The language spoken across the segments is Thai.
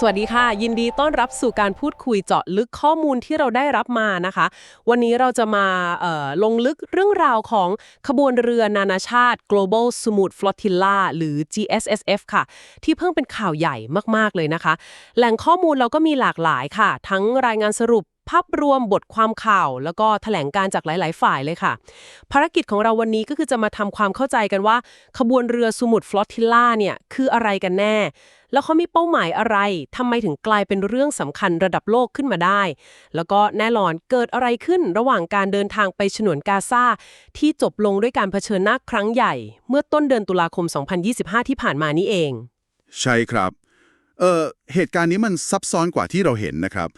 สวัสดีค่ะ ยินดีต้อนรับสู่การพูดคุยเจาะลึกข้อมูลที่เราได้รับมานะคะ วันนี้เราจะมาลงลึกเรื่องราวของขบวนเรือนานาชาติ Global Smooth Flotilla หรือ GSSF ค่ะ ที่เพิ่งเป็นข่าวใหญ่มาก ๆ เลยนะคะ แหล่งข้อมูลเราก็มีหลากหลายค่ะ ทั้งรายงานสรุปภาพรวมบทความข่าว แล้วก็แถลงการจากหลาย ๆ ฝ่ายเลยค่ะ ภารกิจของเราวันนี้ก็คือจะมาทำความเข้าใจกันว่า ขบวนเรือสมุทรฟลอตทิลล่าเนี่ยคืออะไรกันแน่ แล้วเขามีเป้าหมายอะไรทำไมถึงกลายเป็นเรื่องสำคัญระดับโลกขึ้นมาได้ แล้วก็แน่นอนเกิดอะไรขึ้นระหว่างการเดินทางไปฉนวนกาซาที่จบลงด้วยการเผชิญหน้าครั้งใหญ่ เมื่อต้นเดือนตุลาคม 2025 ที่ผ่านมานี้เอง ใช่ครับเอ่อเหตุการณ์นี้มันซับซ้อนกว่าที่เราเห็นนะครับ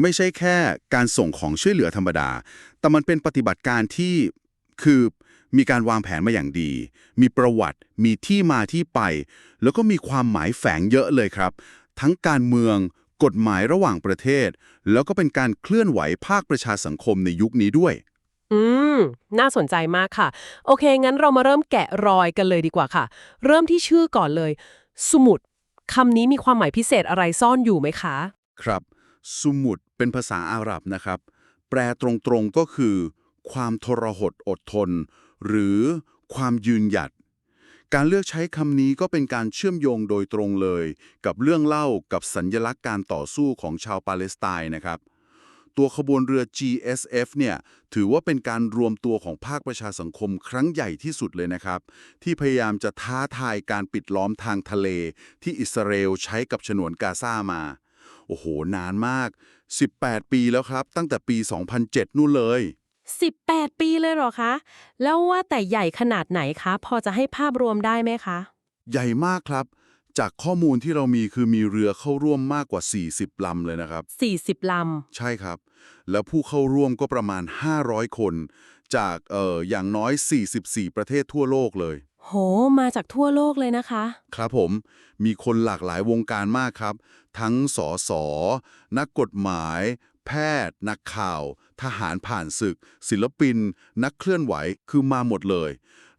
ไม่ใช่แค่การส่งของช่วยเหลือธรรมดา แต่มันเป็นปฏิบัติการที่คือ มีการวางแผนมาอย่างดี มีประวัติ มีที่มาที่ไป แล้วก็มีความหมายแฝงเยอะเลยครับ ทั้งการเมือง กฎหมายระหว่างประเทศ แล้วก็เป็นการเคลื่อนไหวภาคประชาสังคมในยุคนี้ด้วย อืม น่าสนใจมากค่ะ โอเค งั้นเรามาเริ่มแกะรอยกันเลยดีกว่าค่ะ เริ่มที่ชื่อก่อนเลย สมุดคำนี้มีความหมายพิเศษอะไรซ่อนอยู่ไหมคะ ครับสุมุดเป็นภาษาอาหรับนะครับ แปลตรงๆก็คือ ความทรหดอดทน หรือความยืนหยัด การเลือกใช้คำนี้ก็เป็นการเชื่อมโยงโดยตรงเลย กับเรื่องเล่ากับสัญญลักษณ์การต่อสู้ของชาวปาเลสไตน์นะครับ ตัวขบวนเรือ GSF เนี่ยถือว่าเป็นการรวมตัวของภาคประชาสังคมครั้งใหญ่ที่สุดเลยนะครับ ที่พยายามจะท้าทายการปิดล้อมทางทะเล ที่อิสราเอลใช้กับฉนวนกาซามาโอ้โห นานมาก 18 ปีแล้วครับ ตั้งแต่ปี 2007 นู่นเลย 18 ปีเลยเหรอคะ แล้วว่าแต่ใหญ่ขนาดไหนคะ พอจะให้ภาพรวมได้ไหมคะ ใหญ่มากครับ จากข้อมูลที่เรามีคือมีเรือเข้าร่วมมากกว่า 40 ลำเลยนะครับ 40ลใช่ครับ แล้วผู้เข้าร่วมก็ประมาณ 500 คน จากเอ่ออย่างน้อย 44 ประเทศทั่วโลกเลยำโห มาจากทั่วโลกเลยนะคะ ครับผม มีคนหลากหลายวงการมากครับ ทั้งสอสอนักกฎหมาย แพทย์ นักข่าว ทหารผ่านศึก ศิลปิน นักเคลื่อนไหวคือมาหมดเลย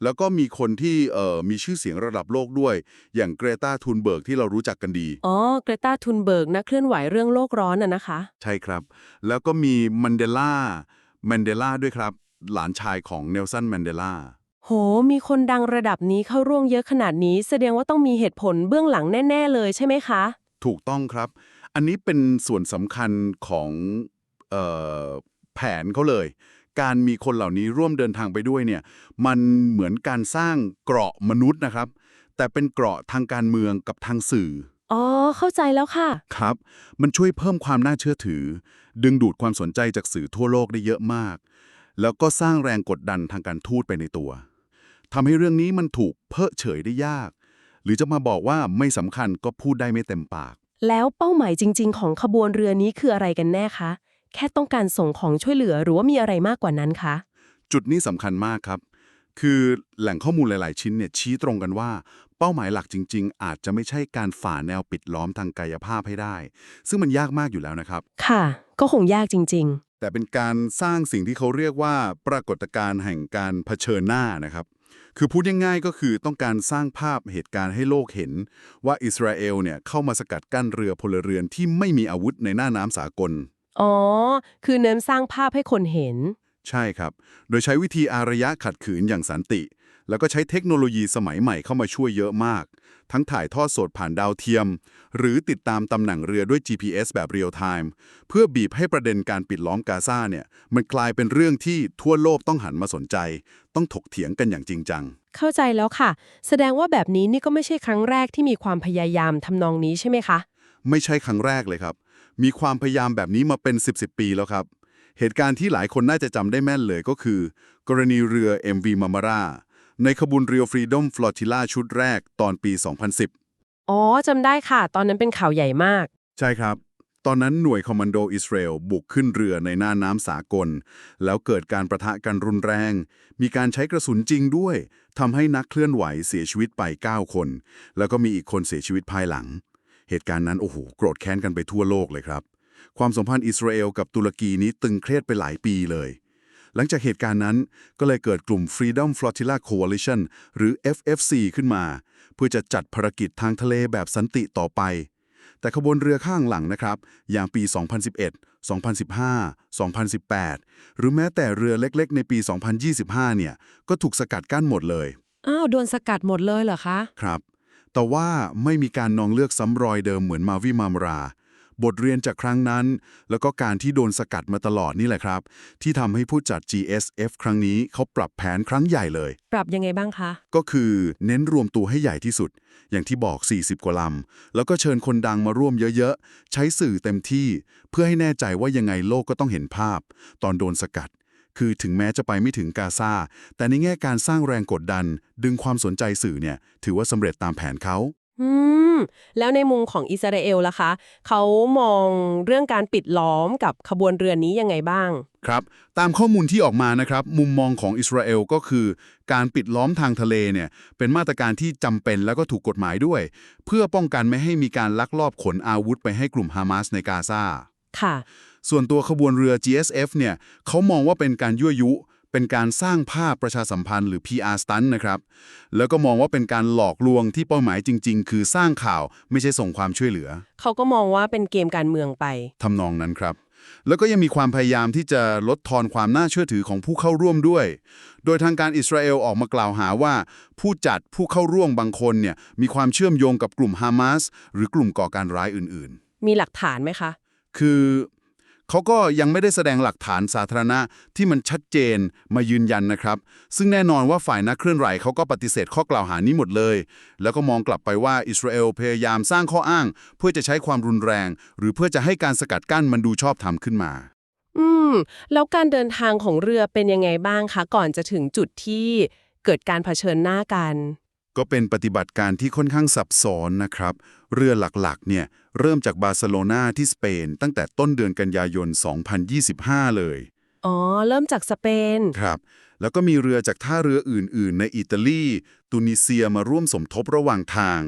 แล้วก็มีคนที่เอ่อมีชื่อเสียงระดับโลกด้วย อย่างเกรตาทูนเบิร์กที่เรารู้จักกันดี อ๋อ เกรตาทุนเบิร์กนักเคลื่อนไหวเรื่องโลกร้อนน่ะนะคะ ใช่ครับ แล้วก็มีมันเดลาแมนเดลาด้วยครับ หลานชายของเนลสันแมนเดลาโห มีคนดังระดับนี้เข้าร่วมเยอะขนาดนี้ แสดงว่าต้องมีเหตุผลเบื้องหลังแน่ ๆ เลยใช่ไหมคะ ถูกต้องครับ อันนี้เป็นส่วนสำคัญของเออแผนเขาเลย การมีคนเหล่านี้ร่วมเดินทางไปด้วยเนี่ย มันเหมือนการสร้างเกราะมนุษย์นะครับ แต่เป็นเกราะทางการเมืองกับทางสื่อ อ๋อ เข้าใจแล้วค่ะ ครับ มันช่วยเพิ่มความน่าเชื่อถือ ดึงดูดความสนใจจากสื่อทั่วโลกได้เยอะมาก แล้วก็สร้างแรงกดดันทางการทูตไปในตัวทำให้เรื่องนี้มันถูกเพิกเฉยได้ยาก หรือจะมาบอกว่าไม่สำคัญก็พูดได้ไม่เต็มปาก แล้วเป้าหมายจริง ๆ ของขบวนเรือนี้คืออะไรกันแน่คะ แค่ต้องการส่งของช่วยเหลือหรือว่ามีอะไรมากกว่านั้นคะ จุดนี้สำคัญมากครับ คือแหล่งข้อมูลหลาย ๆ ชิ้นเนี่ยชี้ตรงกันว่า เป้าหมายหลักจริง ๆ อาจจะไม่ใช่การฝ่าแนวปิดล้อมทางกายภาพให้ได้ ซึ่งมันยากมากอยู่แล้วนะครับ ค่ะ ก็คงยากจริงแต่เป็นการสร้างสิ่งที่เขาเรียกว่าปรากฏการณ์แห่งการเผชิญหน้านะครับ คือพูดง่ายๆก็คือต้องการสร้างภาพเหตุการณ์ให้โลกเห็น ว่าอิสราเอลเนี่ยเข้ามาสกัดกั้นเรือพลเรือนที่ไม่มีอาวุธในหน้าน้ำสากลๆอ๋อ คือเน้นสร้างภาพให้คนเห็น ใช่ครับ โดยใช้วิธีอารยะขัดขืนอย่างสันติ แล้วก็ใช้เทคโนโลยีสมัยใหม่เข้ามาช่วยเยอะมาก ทั้งถ่ายทอดสดผ่านดาวเทียม หรือติดตามตำแหน่งเรือด้วย GPS แบบเรียลไทม์เพื่อบีบให้ประเด็นการปิดล้อมกาซาเนี่ยมันกลายเป็นเรื่องที่ทั่วโลกต้องหันมาสนใจ ต้องถกเถียงกันอย่างจริงจัง เข้าใจแล้วค่ะ แสดงว่าแบบนี้นี่ก็ไม่ใช่ครั้งแรกที่มีความพยายามทำนองนี้ใช่ไหมคะ ไม่ใช่ครั้งแรกเลยครับ มีความพยายามแบบนี้มาเป็น 10บสปีแล้วครับ เหตุการณ์ที่หลายคนน่าจะจำได้แม่นเลยก็คือ กรณีเรือ MV Marmara ในขบวนเรือ Freedom Flotilla ชุดแรกตอนปี 2010 อ๋อจำได้ค่ะ ตอนนั้นเป็นข่าวใหญ่มาก ใช่ครับ ตอนนั้นหน่วยคอมมานโดอิสราเอลบุกขึ้นเรือในหน้าน้ำสากล แล้วเกิดการประทะกันรุนแรง มีการใช้กระสุนจริงด้วยทำให้นักเคลื่อนไหวเสียชีวิตไป 9 คน แล้วก็มีอีกคนเสียชีวิตภายหลัง เหตุการณ์นั้นโอ้โหโกรธแค้นกันไปทั่วโลกเลยครับ ความสัมพันธ์อิสราเอลกับตุรกีนี้ตึงเครียดไปหลายปีเลย หลังจากเหตุการณ์นั้นก็เลยเกิดกลุ่ม Freedom Flotilla Coalition หรือ FFC ขึ้นมา เพื่อจะจัดภารกิจทางทะเลแบบสันติต่อไป แต่ขบวนเรือข้างหลังนะครับ อย่างปี 2011 2015 2018 หรือแม้แต่เรือเล็กๆ ในปี 2025 เนี่ย ก็ถูกสกัดกั้นหมดเลย อ้าว โดนสกัดหมดเลยเหรอคะ ครับ แต่ว่าไม่มีการนองเลือกซ้ำรอยเดิมเหมือนมาวิมามรา บทเรียนจากครั้งนั้น แล้วก็การที่โดนสกัดมาตลอดนี่แหละครับ ที่ทำให้ผู้จัด GSF ครั้งนี้เขาปรับแผนครั้งใหญ่เลย ปรับยังไงบ้างคะ ก็คือเน้นรวมตัวให้ใหญ่ที่สุด อย่างที่บอก 40 กว่าลำ แล้วก็เชิญคนดังมาร่วมเยอะๆ ใช้สื่อเต็มที่ เพื่อให้แน่ใจว่ายังไงโลกก็ต้องเห็นภาพ ตอนโดนสกัด คือถึงแม้จะไปไม่ถึงกาซาแต่ในแง่การสร้างแรงกดดัน ดึงความสนใจสื่อเนี่ยถือว่าสำเร็จตามแผนเขา อืม แล้วในมุมของอิสราเอลล่ะคะ เขามองเรื่องการปิดล้อมกับขบวนเรือนี้ยังไงบ้าง ครับ ตามข้อมูลที่ออกมานะครับ มุมมองของอิสราเอลก็คือ การปิดล้อมทางทะเลเนี่ย เป็นมาตรการที่จำเป็นแล้วก็ถูกกฎหมายด้วย เพื่อป้องกันไม่ให้มีการลักลอบขนอาวุธไปให้กลุ่มฮามาสในกาซาค่ะ ส่วนตัวขบวนเรือ GSF เนี่ยเขามองว่าเป็นการยั่วยุ เป็นการสร้างภาพประชาสัมพันธ์หรือ PR stunt นะครับ แล้วก็มองว่าเป็นการหลอกลวงที่เป้าหมายจริง ๆ คือสร้างข่าวไม่ใช่ส่งความช่วยเหลือ เขาก็มองว่าเป็นเกมการเมืองไป ทำนองนั้นครับ แล้วก็ยังมีความพยายามที่จะลดทอนความน่าเชื่อถือของผู้เข้าร่วมด้วย โดยทางการอิสราเอลออกมากล่าวหาว่า ผู้จัดผู้เข้าร่วมบางคนเนี่ยมีความเชื่อมโยงกับกลุ่มฮามาสหรือกลุ่มก่อการร้ายอื่น ๆ มีหลักฐานไหมคะ คือ เขาก็ยังไม่ได้แสดงหลักฐานสาธารณะที่มันชัดเจนมายืนยันนะครับ ซึ่งแน่นอนว่าฝ่ายนักเคลื่อนไหวเขาก็ปฏิเสธข้อกล่าวหานี้หมดเลย แล้วก็มองกลับไปว่าอิสราเอลพยายามสร้างข้ออ้าง เพื่อจะใช้ความรุนแรง หรือเพื่อจะให้การสกัดกั้นมันดูชอบธรรมขึ้นมา อืม แล้วการเดินทางของเรือเป็นยังไงบ้างคะ ก่อนจะถึงจุดที่เกิดการเผชิญหน้ากัน ก็เป็นปฏิบัติการที่ค่อนข้างซับซ้อนนะครับ เรือหลักๆเนี่ยเริ่มจากบาร์เซโลนาที่สเปน ตั้งแต่ต้นเดือนกันยายน 2025 เลย อ๋อ เริ่มจากสเปน ครับ แล้วก็มีเรือจากท่าเรืออื่นๆ ในอิตาลี ตุนิเซียมาร่วมสมทบระหว่างทาง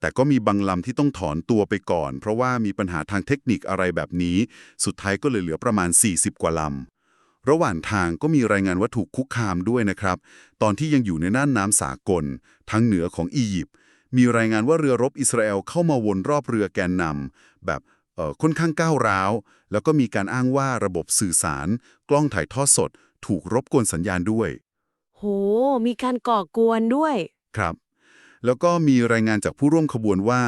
แต่ก็มีบางลำที่ต้องถอนตัวไปก่อน เพราะว่ามีปัญหาทางเทคนิคอะไรแบบนี้ สุดท้ายก็เลยเหลือประมาณ 40 กว่าลำ ระหว่างทางก็มีรายงานว่าถูกคุกคามด้วยนะครับ ตอนที่ยังอยู่ในน่านน้ำสากล ทางเหนือของอียิปต์มีรายงานว่าเรือรบอิสราเอลเข้ามาวนรอบเรือแกนนำแบบเอ่อค่อนข้างก้าวร้าว แล้วก็มีการอ้างว่าระบบสื่อสาร กล้องถ่ายทอดสด ถูกรบกวนสัญญาณด้วย โห มีการก่อกวนด้วย ครับ แล้วก็มีรายงานจากผู้ร่วมขบวนว่า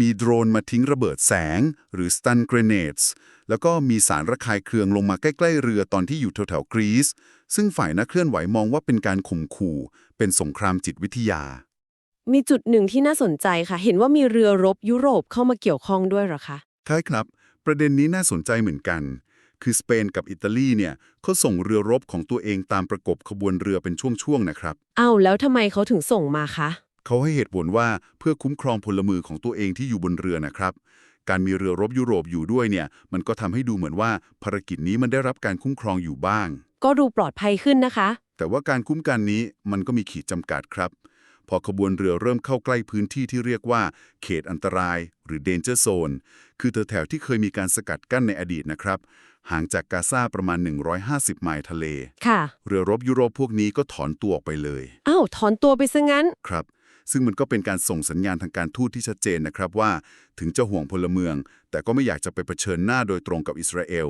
มีโดรนมาทิ้งระเบิดแสง หรือ stun grenades แล้วก็มีสารระคายเคืองลงมาใกล้ ๆ เรือตอนที่อยู่แถวๆกรีซ ซึ่งฝ่ายนักเคลื่อนไหวมองว่าเป็นการข่มขู่ เป็นสงครามจิตวิทยา มีจุดหนึ่งที่น่าสนใจค่ะ เห็นว่ามีเรือรบยุโรปเข้ามาเกี่ยวข้องด้วยเหรอคะใช่ครับ ประเด็นนี้น่าสนใจเหมือนกัน คือสเปนกับอิตาลีเนี่ยเขาส่งเรือรบของตัวเองตามประกบขบวนเรือเป็นช่วงๆนะครับอ้าวแล้วทำไมเขาถึงส่งมาคะเขาให้เหตุผลว่าเพื่อคุ้มครองพลเมืองของตัวเองที่อยู่บนเรือนะครับ การมีเรือรบยุโรปอยู่ด้วยเนี่ย มันก็ทำให้ดูเหมือนว่าภารกิจนี้มันได้รับการคุ้มครองอยู่บ้าง ก็ดูปลอดภัยขึ้นนะคะ แต่ว่าการคุ้มกันนี้มันก็มีขีดจำกัดครับ พอขบวนเรือเริ่มเข้าใกล้พื้นที่ที่เรียกว่า เขตอันตราย หรือ danger zone คือแถวๆที่เคยมีการสกัดกั้นในอดีตนะครับห่างจากกาซาประมาณ 150 ไมล์ทะเล ค่ะ เรือรบยุโรปพวกนี้ก็ถอนตัวออกไปเลย อ้าว ถอนตัวไปซะงั้น ครับ ซึ่งมันก็เป็นการส่งสัญญาณทางการทูตที่ชัดเจนนะครับว่า ถึงจะห่วงพลเมือง แต่ก็ไม่อยากจะไปเผชิญหน้าโดยตรงกับอิสราเอล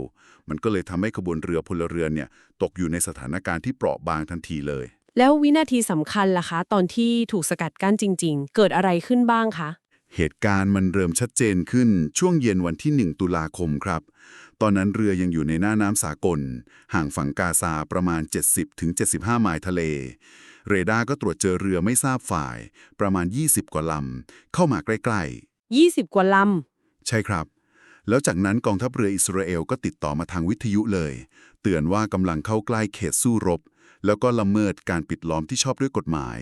มันก็เลยทำให้ขบวนเรือพลเรือนเนี่ยตกอยู่ในสถานการณ์ที่เปราะบางทันทีเลย แล้ววินาทีสำคัญล่ะคะ ตอนที่ถูกสกัดกั้นจริง ๆ เกิดอะไรขึ้นบ้างคะเหตุการณ์มันเริ่มชัดเจนขึ้นช่วงเย็นวันที่ 1 ตุลาคมครับ ตอนนั้นเรือยังอยู่ในหน้าน้ำสากล ห่างฝั่งกาซาประมาณ 70-75 ไมล์ทะเล เรดาร์ก็ตรวจเจอเรือไม่ทราบฝ่าย ประมาณ 20 กว่าลำเข้ามาใกล้20 กว่าลๆ ใช่ครับ แล้วจากนั้นกองทัพเรืออิสราเอลก็ติดต่อมาทางวิทยุเลย เตือนว่ากำลังเข้าใกล้เขตสู้รบ แล้วก็ละเมิดการปิดล้อมที่ชอบด้วยกฎหมาย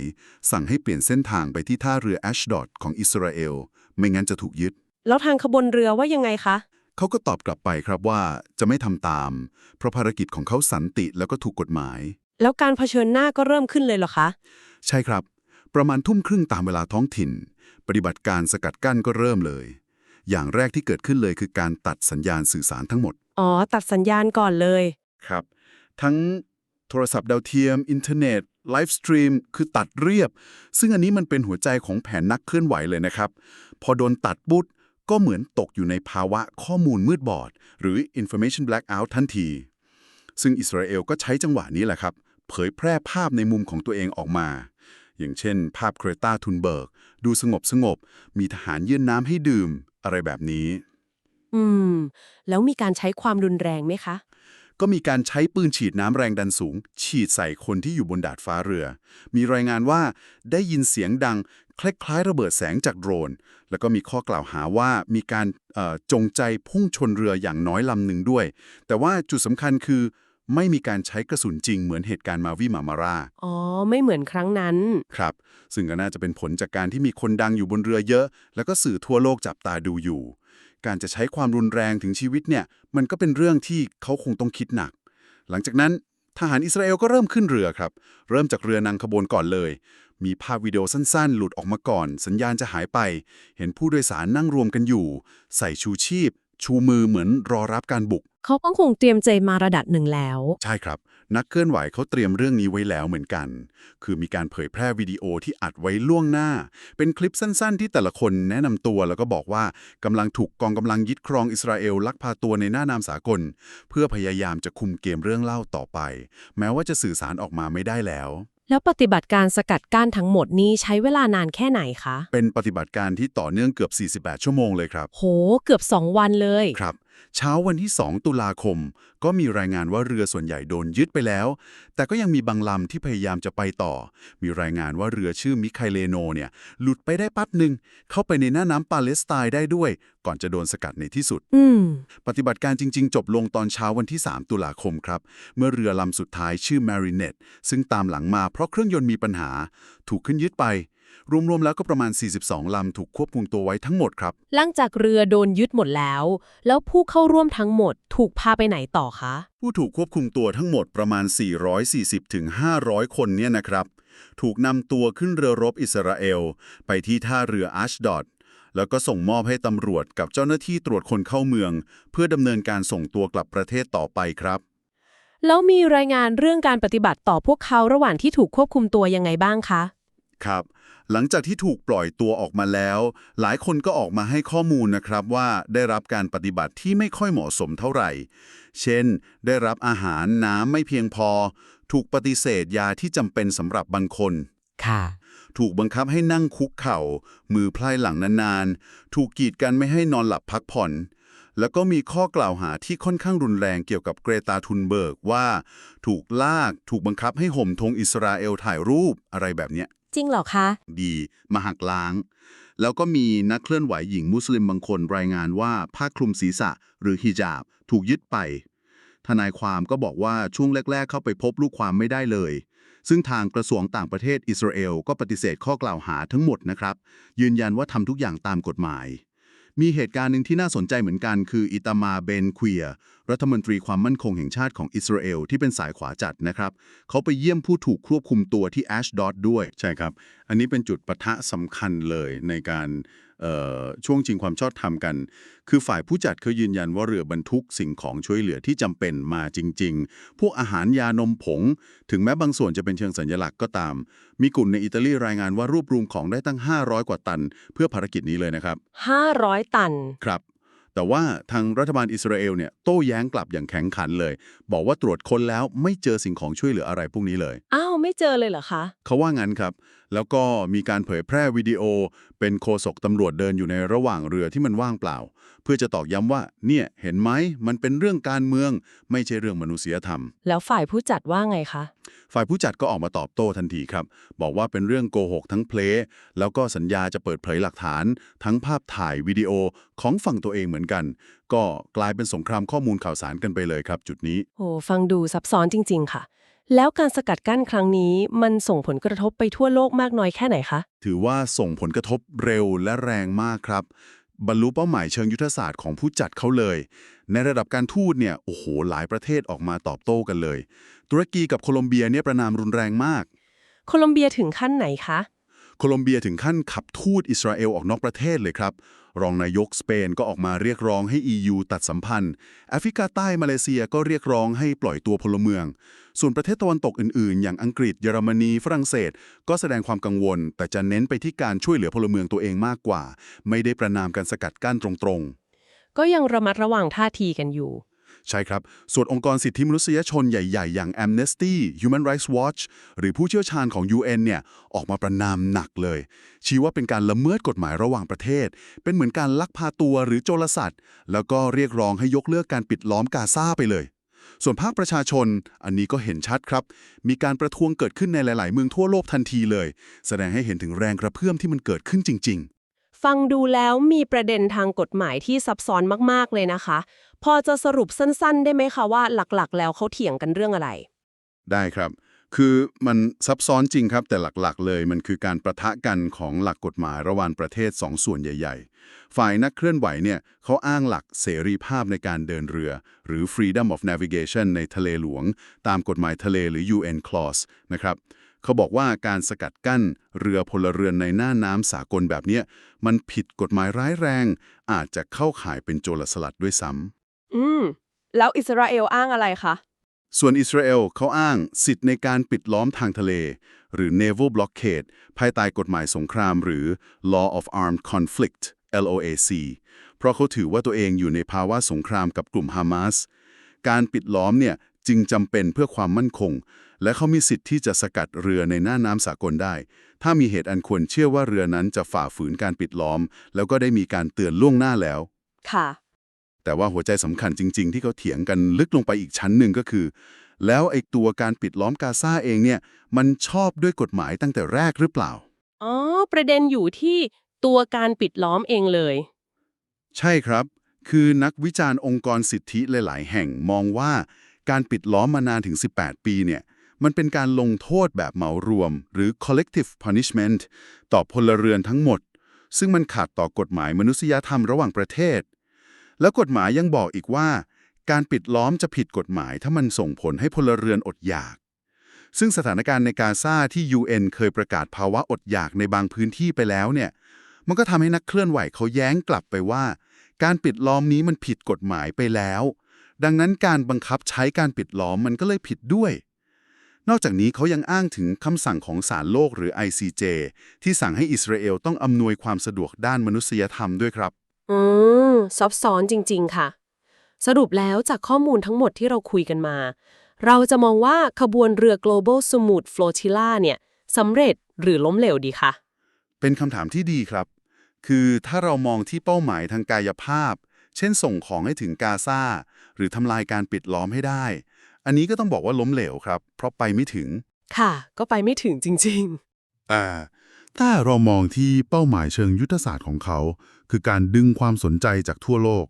สั่งให้เปลี่ยนเส้นทางไปที่ท่าเรือแอชดอดของอิสราเอลไม่งั้นจะถูกยึดำ แล้วทางขบวนเรือว่ายังไงคะ เขาก็ตอบกลับไปครับว่าจะไม่ทำตาม เพราะภารกิจของเขาสันติแล้วก็ถูกกฎหมาย แล้วการเผชิญหน้าก็เริ่มขึ้นเลยเหรอคะ ใช่ครับ ประมาณทุ่มครึ่งตามเวลาท้องถิ่น ปฏิบัติการสกัดกั้นก็เริ่มเลย อย่างแรกที่เกิดขึ้นเลยคือการตัดสัญญาณสื่อสารทั้งหมด อ๋อ ตัดสัญญาณก่อนเลย ครับ ทั้งโทรศัพท์ดาวเทียม อินเทอร์เน็ตไลฟ์สตรีมคือตัดเรียบ ซึ่งอันนี้มันเป็นหัวใจของแผนนักเคลื่อนไหวเลยนะครับ พอโดนตัดปุ๊บก็เหมือนตกอยู่ในภาวะข้อมูลมืดบอด หรือ information blackout ทันที ซึ่งอิสราเอลก็ใช้จังหวะนี้แหละครับ เผยแพร่ภาพในมุมของตัวเองออกมา อย่างเช่น ภาพเครตาทุนเบิร์ก ดูสงบสงบ มีทหารยื่นน้ำให้ดื่ม อะไรแบบนี้ อืม แล้วมีการใช้ความรุนแรงไหมคะ ก็มีการใช้ปืนฉีดน้ำแรงดันสูง ฉีดใส่คนที่อยู่บนดาดฟ้าเรือ มีรายงานว่าได้ยินเสียงดังคล้ายๆระเบิดแสงจากโดรน แล้วก็มีข้อกล่าวหาว่ามีการเอ่อจงใจพุ่งชนเรืออย่างน้อยลำหนึ่งด้วย แต่ว่าจุดสำคัญคือ ไม่มีการใช้กระสุนจริงเหมือนเหตุการณ์มาวิมามาราอ๋อ ไม่เหมือนครั้งนั้น ครับ ซึ่งก็น่าจะเป็นผลจากการที่มีคนดังอยู่บนเรือเยอะ แล้วก็สื่อทั่วโลกจับตาดูอยู่ การจะใช้ความรุนแรงถึงชีวิตเนี่ย มันก็เป็นเรื่องที่เขาคงต้องคิดหนัก หลังจากนั้นทหารอิสราเอลก็เริ่มขึ้นเรือครับ เริ่มจากเรือนำขบวนก่อนเลย มีภาพวิดีโอสั้นๆ หลุดออกมาก่อน สัญญาณจะหายไป เห็นผู้โดยสารนั่งรวมกันอยู่ ใส่ชูชีพ ชูมือเหมือนรอรับการบุก เขาก็คงเตรียมใจมาระดับหนึ่งแล้ว ใช่ครับ นักเคลื่อนไหวเขาเตรียมเรื่องนี้ไว้แล้วเหมือนกัน คือมีการเผยแพร่วิดีโอที่อัดไว้ล่วงหน้า เป็นคลิปสั้น ๆ ที่แต่ละคนแนะนำตัวแล้วก็บอกว่ากำลังถูกกองกำลังยึดครองอิสราเอลลักพาตัวในหน้านามสากล เพื่อพยายามจะคุมเกมเรื่องเล่าต่อไป แม้ว่าจะสื่อสารออกมาไม่ได้แล้ว แล้วปฏิบัติการสกัดกั้นทั้งหมดนี้ใช้เวลานานแค่ไหนคะ เป็นปฏิบัติการที่ต่อเนื่องเกือบ 48 ชั่วโมงเลยครับ โห เกือบ 2 วันเลย ครับ เช้าวันที่ 2 ตุลาคม ก็มีรายงานว่าเรือส่วนใหญ่โดนยึดไปแล้ว แต่ก็ยังมีบางลำที่พยายามจะไปต่อ มีรายงานว่าเรือชื่อมิคาเลโนเนี่ย หลุดไปได้ปั๊บหนึ่ง เข้าไปในหน้าน้ำปาเลสไตน์ได้ด้วย ก่อนจะโดนสกัดในที่สุดอืมปฏิบัติการจริง ๆ จบลงตอนเช้าวันที่ 3 ตุลาคมครับ เมื่อเรือลำสุดท้ายชื่อ Marinette ซึ่งตามหลังมาเพราะเครื่องยนต์มีปัญหา ถูกขึ้นยึดไป รวมๆแล้วก็ประมาณ 42 ลำถูกควบคุมตัวไว้ทั้งหมดครับ หลังจากเรือโดนยึดหมดแล้ว แล้วผู้เข้าร่วมทั้งหมดถูกพาไปไหนต่อคะ ผู้ถูกควบคุมตัวทั้งหมดประมาณ 440ถึง500 คนเนี่ยนะครับ ถูกนำตัวขึ้นเรือรบอิสราเอล ไปที่ท่าเรืออัชดอดแล้วก็ส่งมอบให้ตำรวจกับเจ้าหน้าที่ตรวจคนเข้าเมือง เพื่อดำเนินการส่งตัวกลับประเทศต่อไปครับ แล้วมีรายงานเรื่องการปฏิบัติต่อพวกเขาระหว่างที่ถูกควบคุมตัวยังไงบ้างคะ ครับ หลังจากที่ถูกปล่อยตัวออกมาแล้ว หลายคนก็ออกมาให้ข้อมูลนะครับว่าได้รับการปฏิบัติที่ไม่ค่อยเหมาะสมเท่าไหร่ เช่น ได้รับอาหารน้ำไม่เพียงพอ ถูกปฏิเสธยาที่จำเป็นสำหรับบางคน ค่ะ ถูกบังคับให้นั่งคุกเข่า มือไพร่หลังนานๆ ถูกกีดกันไม่ให้นอนหลับพักผ่อน แล้วก็มีข้อกล่าวหาที่ค่อนข้างรุนแรงเกี่ยวกับเกรตาทุนเบิร์กว่า ถูกลาก ถูกบังคับให้ห่มธงอิสราเอลถ่ายรูปอะไรแบบเนี้ย จริงเหรอคะ ดีมาหักล้าง แล้วก็มีนักเคลื่อนไหวหญิงมุสลิมบางคนรายงานว่าผ้าคลุมศีรษะหรือฮิญาบถูกยึดไป ทนายความก็บอกว่าช่วงแรก ๆ เข้าไปพบลูกความไม่ได้เลย ซึ่งทางกระทรวงต่างประเทศอิสราเอลก็ปฏิเสธข้อกล่าวหาทั้งหมดนะครับ ยืนยันว่าทำทุกอย่างตามกฎหมาย มีเหตุการณ์หนึ่งที่น่าสนใจเหมือนกันคืออิตามาเบนควียร์รัฐมนตรีความมั่นคงแห่งชาติของอิสราเอลที่เป็นสายขวาจัดนะครับ เขาไปเยี่ยมผู้ถูกควบคุมตัวที่แอชดอดด้วย ใช่ครับ อันนี้เป็นจุดปะทะสำคัญเลยในการ ช่วงชิงความชอบธรรมกัน คือฝ่ายผู้จัดเขายืนยันว่าเรือบรรทุกสิ่งของช่วยเหลือที่จำเป็นมาจริง ๆ พวกอาหารยานมผง ถึงแม้บางส่วนจะเป็นเชิงสัญลักษณ์ก็ตาม มีกลุ่มในอิตาลีรายงานว่ารวบรวมของได้ตั้ง 500 กว่าตัน เพื่อภารกิจนี้เลยนะครับ 500 ตัน ครับแต่ว่าทางรัฐบาลอิสราเอลเนี่ยโต้แย้งกลับอย่างแข็งขันเลย บอกว่าตรวจค้นแล้วไม่เจอสิ่งของช่วยเหลืออะไรพวกนี้เลย อ้าว ไม่เจอเลยเหรอคะ เขาว่างั้นครับ แล้วก็มีการเผยแพร่วิดีโอ เป็นโคศกตำรวจเดินอยู่ในระหว่างเรือที่มันว่างเปล่า เพื่อจะตอกย้ำว่า เนี่ยเห็นไหมมันเป็นเรื่องการเมือง ไม่ใช่เรื่องมนุษยธรรม แล้วฝ่ายผู้จัดว่าไงคะ ฝ่ายผู้จัดก็ออกมาตอบโต้ทันทีครับ บอกว่าเป็นเรื่องโกหกทั้งเพลงแล้วก็สัญญาจะเปิดเผยหลักฐาน ทั้งภาพถ่ายวิดีโอของฝั่งตัวเองเหมือนกัน ก็กลายเป็นสงครามข้อมูลข่าวสารกันไปเลยครับ จุดนี้โอ้ฟังดูซับซ้อนจริง ๆ ค่ะ แล้วการสกัดกั้นครั้งนี้มันส่งผลกระทบไปทั่วโลกมากน้อยแค่ไหนคะ ถือว่าส่งผลกระทบเร็วและแรงมากครับ บรรลุเป้าหมายเชิงยุทธศาสตร์ของผู้จัดเขาเลย ในระดับการทูตเนี่ยโอ้โหหลายประเทศออกมาตอบโต้กันเลย ตุรกีกับโคลอมเบียเนี่ยประนามรุนแรงมาก โคลอมเบียถึงขั้นไหนคะ โคลอมเบียถึงขั้นขับทูตอิสราเอลออกนอกประเทศเลยครับ รองนายกสเปนก็ออกมาเรียกร้องให้ EU ตัดสัมพันธ์ แอฟริกาใต้มาเลเซียก็เรียกร้องให้ปล่อยตัวพลเมือง ส่วนประเทศตะวันตกอื่นๆ อย่างอังกฤษเยอรมนีฝรั่งเศส ก็แสดงความกังวล แต่จะเน้นไปที่การช่วยเหลือพลเมืองตัวเองมากกว่า ไม่ได้ประนามการสกัดกั้นตรงๆ ก็ยังระมัดระวังท่าทีกันอยู่ ใช่ครับ ส่วนองค์กรสิทธิมนุษยชนใหญ่ ๆ อย่าง Amnesty Human Rights Watch หรือผู้เชี่ยวชาญของ UN เนี่ยออกมาประนามหนักเลย ชี้ว่าเป็นการละเมิดกฎหมายระหว่างประเทศ เป็นเหมือนการลักพาตัวหรือโจรสัตว์ แล้วก็เรียกร้องให้ยกเลิกการปิดล้อมกาซาไปเลย ส่วนภาคประชาชน อันนี้ก็เห็นชัดครับ มีการประท้วงเกิดขึ้นในหลาย ๆ เมืองทั่วโลกทันทีเลย แสดงให้เห็นถึงแรงกระเพื่อมที่มันเกิดขึ้นจริง ๆฟังดูแล้วมีประเด็นทางกฎหมายที่ซับซ้อนมาก ๆ เลยนะคะ พอจะสรุปสั้นๆ ได้ไหมคะว่าหลักๆ แล้วเขาเถียงกันเรื่องอะไร ได้ครับ คือมันซับซ้อนจริงครับแต่หลักๆ เลยมันคือการประทะกันของหลักกฎหมายระหว่างประเทศสองส่วนใหญ่ ๆ ฝ่ายนักเคลื่อนไหวเนี่ยเขาอ้างหลักเสรีภาพในการเดินเรือ หรือ freedom of navigation ในทะเลหลวง ตามกฎหมายทะเลหรือ UN clause นะครับเขาบอกว่าการสกัดกั้นเรือพลเรือนในหน้าน้ำสากลแบบนี้มันผิดกฎหมายร้ายแรง อาจจะเข้าข่ายเป็นโจรสลัดด้วยซ้ำ อืม แล้วอิสราเอลอ้างอะไรคะ ส่วนอิสราเอลเขาอ้างสิทธิ์ในการปิดล้อมทางทะเล หรือ naval blockade ภายใต้กฎหมายสงคราม หรือ law of armed conflict LOAC เพราะเขาถือว่าตัวเองอยู่ในภาวะสงครามกับกลุ่มฮามาสการปิดล้อมเนี่ยจึงจำเป็นเพื่อความมั่นคง และเขามีสิทธิ์ที่จะสกัดเรือในหน้าน้ำสากลได้ ถ้ามีเหตุอันควรเชื่อว่าเรือนั้นจะฝ่าฝืนการปิดล้อม แล้วก็ได้มีการเตือนล่วงหน้าแล้ว ค่ะ แต่ว่าหัวใจสำคัญจริง ๆ ที่เขาเถียงกันลึกลงไปอีกชั้นหนึ่งก็คือ แล้วไอ้ตัวการปิดล้อมกาซาเองเนี่ย มันชอบด้วยกฎหมายตั้งแต่แรกหรือเปล่า อ๋อ ประเด็นอยู่ที่ตัวการปิดล้อมเองเลย ใช่ครับ คือนักวิจารณ์องค์กรสิทธิหลาย ๆ แห่งมองว่าการปิดล้อมมานานถึง 18 ปีเนี่ย มันเป็นการลงโทษแบบเหมารวม หรือ collective punishment ต่อพลเรือนทั้งหมด ซึ่งมันขัดต่อกฎหมายมนุษยธรรมระหว่างประเทศ แล้วกฎหมายยังบอกอีกว่า การปิดล้อมจะผิดกฎหมายถ้ามันส่งผลให้พลเรือนอดอยาก ซึ่งสถานการณ์ในกาซาที่ UN เคยประกาศภาวะอดอยากในบางพื้นที่ไปแล้วเนี่ย มันก็ทำให้นักเคลื่อนไหวเขาแย้งกลับไปว่า การปิดล้อมนี้มันผิดกฎหมายไปแล้ว ดังนั้นการบังคับใช้การปิดล้อมมันก็เลยผิดด้วยนอกจากนี้เขายังอ้างถึงคำสั่งของศาลโลกหรือ ICJ ที่สั่งให้อิสราเอลต้องอำนวยความสะดวกด้านมนุษยธรรมด้วยครับ อืมซับซ้อนจริง ๆ ค่ะ สรุปแล้วจากข้อมูลทั้งหมดที่เราคุยกันมา เราจะมองว่าขบวนเรือ global smooth flotilla เนี่ยสำเร็จหรือล้มเหลวดีคะ เป็นคำถามที่ดีครับ คือถ้าเรามองที่เป้าหมายทางกายภาพ เช่นส่งของให้ถึงกาซาหรือทำลายการปิดล้อมให้ได้ อันนี้ก็ต้องบอกว่าล้มเหลวครับ เพราะไปไม่ถึง ค่ะ ก็ไปไม่ถึงจริงอ่า ถ้าเรามองที่เป้าหมายเชิงยุทธศาสตร์ของเขา คือการดึงความสนใจจากทั่วโลก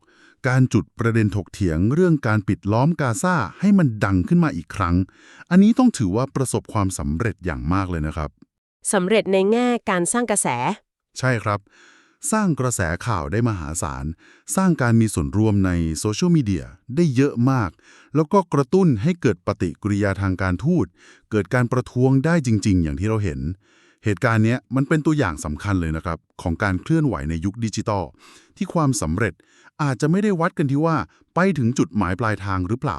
การจุดประเด็นถกเถียงเรื่องการปิดล้อมกาซาให้มันดังขึ้นมาอีกครั้ง อันนี้ต้องถือว่าประสบความสำเร็จอย่างมากเลยนะครับๆสำเร็จในแง่การสร้างกระแส ใช่ครับ สร้างกระแสข่าวได้มหาศาล สร้างการมีส่วนร่วมในโซเชียลมีเดียได้เยอะมาก แล้วก็กระตุ้นให้เกิดปฏิกิริยาทางการทูต เกิดการประท้วงได้จริง ๆ อย่างที่เราเห็น เหตุการณ์เนี้ยมันเป็นตัวอย่างสำคัญเลยนะครับ ของการเคลื่อนไหวในยุคดิจิตอลที่ความสำเร็จอาจจะไม่ได้วัดกันที่ว่าไปถึงจุดหมายปลายทางหรือเปล่า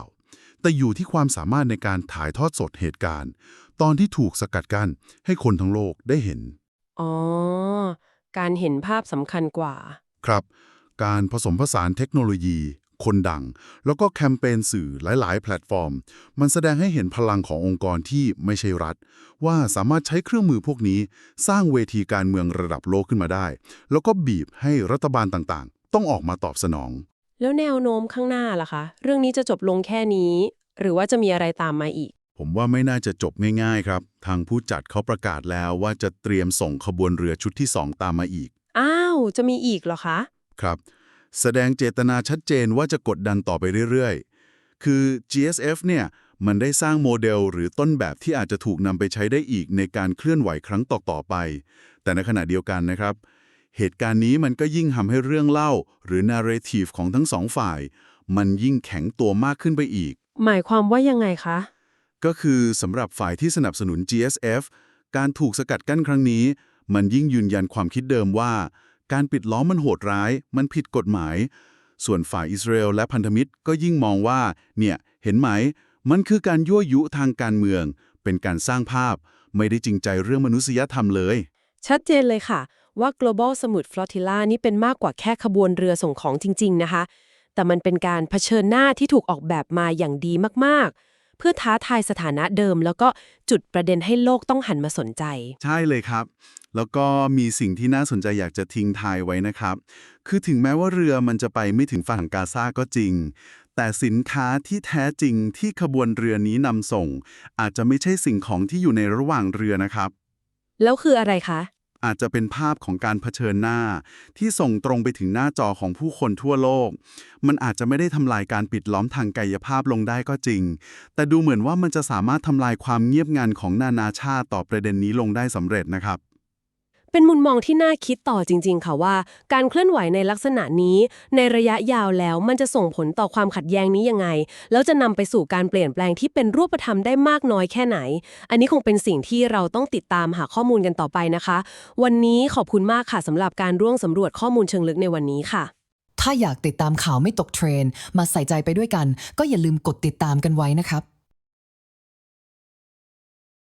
แต่อยู่ที่ความสามารถในการถ่ายทอดสดเหตุการณ์ ตอนที่ถูกสกัดกั้นให้คนทั้งโลกได้เห็น อ๋อ การเห็นภาพสำคัญกว่า ครับ การผสมผสานเทคโนโลยี คนดัง แล้วก็แคมเปญสื่อหลาย ๆ แพลตฟอร์ม มันแสดงให้เห็นพลังขององค์กรที่ไม่ใช่รัฐ ว่าสามารถใช้เครื่องมือพวกนี้ สร้างเวทีการเมืองระดับโลกขึ้นมาได้ แล้วก็บีบให้รัฐบาลต่างๆ ต้องออกมาตอบสนอง แล้วแนวโน้มข้างหน้าล่ะคะ เรื่องนี้จะจบลงแค่นี้ หรือว่าจะมีอะไรตามมาอีก ผมว่าไม่น่าจะจบง่าย ๆ ครับ ทางผู้จัดเขาประกาศแล้วว่าจะเตรียมส่งขบวนเรือชุดที่2ตามมาอีก อ้าว จะมีอีกเหรอคะ ครับ แสดงเจตนาชัดเจนว่าจะกดดันต่อไปเรื่อยๆ คือ GSF เนี่ยมันได้สร้างโมเดลหรือต้นแบบที่อาจจะถูกนำไปใช้ได้อีกในการเคลื่อนไหวครั้งต่อๆไป แต่ในขณะเดียวกันนะครับ เหตุการณ์นี้มันก็ยิ่งทำให้เรื่องเล่า หรือ narrative ของทั้งสองฝ่าย มันยิ่งแข็งตัวมากขึ้นไปอีก หมายความว่ายังไงคะ ก็คือสำหรับฝ่ายที่สนับสนุน GSF การถูกสกัดกั้นครั้งนี้ มันยิ่งยืนยันความคิดเดิมว่า การปิดล้อมมันโหดร้าย มันผิดกฎหมาย ส่วนฝ่ายอิสราเอลและพันธมิตรก็ยิ่งมองว่า เนี่ย เห็นไหม มันคือการยั่วยุทางการเมือง เป็นการสร้างภาพ ไม่ได้จริงใจเรื่องมนุษยธรรมเลย ชัดเจนเลยค่ะ ว่า global สมุทร flotilla นี่เป็นมากกว่าแค่ขบวนเรือส่งของจริง ๆ นะคะ แต่มันเป็นการเผชิญหน้าที่ถูกออกแบบมาอย่างดีมากๆ เพื่อท้าทายสถานะเดิม แล้วก็จุดประเด็นให้โลกต้องหันมาสนใจ ใช่เลยครับ แล้วก็มีสิ่งที่น่าสนใจอยากจะทิ้งทายไว้นะครับ คือถึงแม้ว่าเรือมันจะไปไม่ถึงฝั่งกาซาก็จริง แต่สินค้าที่แท้จริงที่ขบวนเรือนี้นำส่ง อาจจะไม่ใช่สิ่งของที่อยู่ในระหว่างเรือนะครับ แล้วคืออะไรคะ อาจจะเป็นภาพของการเผชิญหน้า ที่ส่งตรงไปถึงหน้าจอของผู้คนทั่วโลก มันอาจจะไม่ได้ทำลายการปิดล้อมทางกายภาพลงได้ก็จริง แต่ดูเหมือนว่ามันจะสามารถทำลายความเงียบงันของนานาชาติต่อประเด็นนี้ลงได้สำเร็จนะครับ เป็นมุมมองที่น่าคิดต่อจริง ๆ ค่ะว่า การเคลื่อนไหวในลักษณะนี้ ในระยะยาวแล้วมันจะส่งผลต่อความขัดแย้งนี้ยังไง แล้วจะนำไปสู่การเปลี่ยนแปลงที่เป็นรูปธรรมได้มากน้อยแค่ไหน อันนี้คงเป็นสิ่งที่เราต้องติดตามหาข้อมูลกันต่อไปนะคะ วันนี้ขอบคุณมากค่ะสำหรับการร่วมสำรวจข้อมูลเชิงลึกในวันนี้ค่ะถ้าอยากติดตามข่าวไม่ตกเทรน มาใส่ใจไปด้วยกัน ก็อย่าลืมกดติดตามกันไว้นะครับ